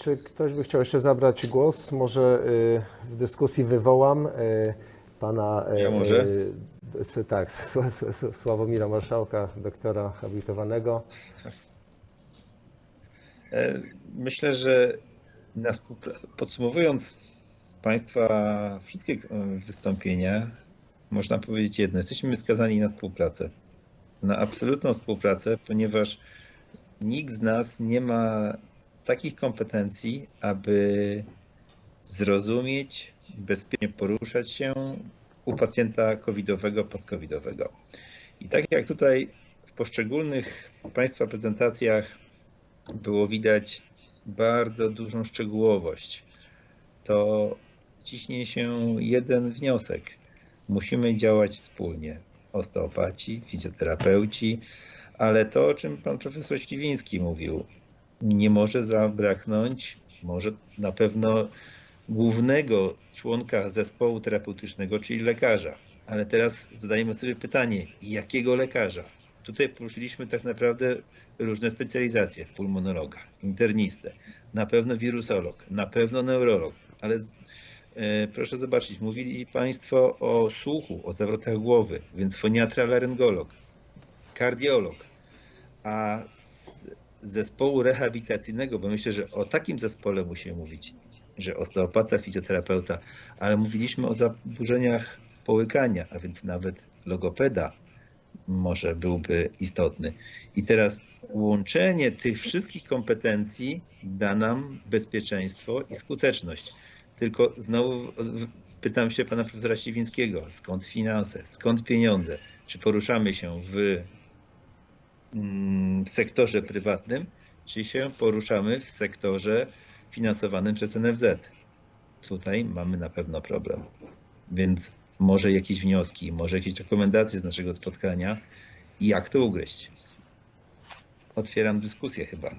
Czy ktoś by chciał jeszcze zabrać głos? Może y, w dyskusji wywołam y, pana. y, Ja może? tak, Sła- Sła- Sławomira Marszałka, doktora habilitowanego. E, Myślę, że podsumowując Państwa wszystkie e, wystąpienia, można powiedzieć jedno. Jesteśmy skazani na współpracę. Na absolutną współpracę, ponieważ nikt z nas nie ma takich kompetencji, aby zrozumieć, bezpiecznie poruszać się u pacjenta covidowego, post-covidowego. I tak jak tutaj w poszczególnych Państwa prezentacjach było widać bardzo dużą szczegółowość, to ciśnie się jeden wniosek. Musimy działać wspólnie. Osteopaci, fizjoterapeuci, ale to, o czym pan profesor Śliwiński mówił, nie może zabraknąć, może na pewno głównego członka zespołu terapeutycznego, czyli lekarza. Ale teraz zadajemy sobie pytanie, jakiego lekarza? Tutaj poruszyliśmy tak naprawdę różne specjalizacje, pulmonologa, internistę, na pewno wirusolog, na pewno neurolog, ale z, e, proszę zobaczyć, mówili Państwo o słuchu, o zawrotach głowy, więc foniatra, laryngolog, kardiolog, a z zespołu rehabilitacyjnego, bo myślę, że o takim zespole musimy mówić, że osteopata, fizjoterapeuta, ale mówiliśmy o zaburzeniach połykania, a więc nawet logopeda może byłby istotny. I teraz łączenie tych wszystkich kompetencji da nam bezpieczeństwo i skuteczność. Tylko znowu pytam się pana profesora Siwińskiego, skąd finanse, skąd pieniądze? Czy poruszamy się w w sektorze prywatnym, czy się poruszamy w sektorze finansowanym przez NFZ? Tutaj mamy na pewno problem. Więc może jakieś wnioski, może jakieś rekomendacje z naszego spotkania i jak to ugryźć. Otwieram dyskusję chyba.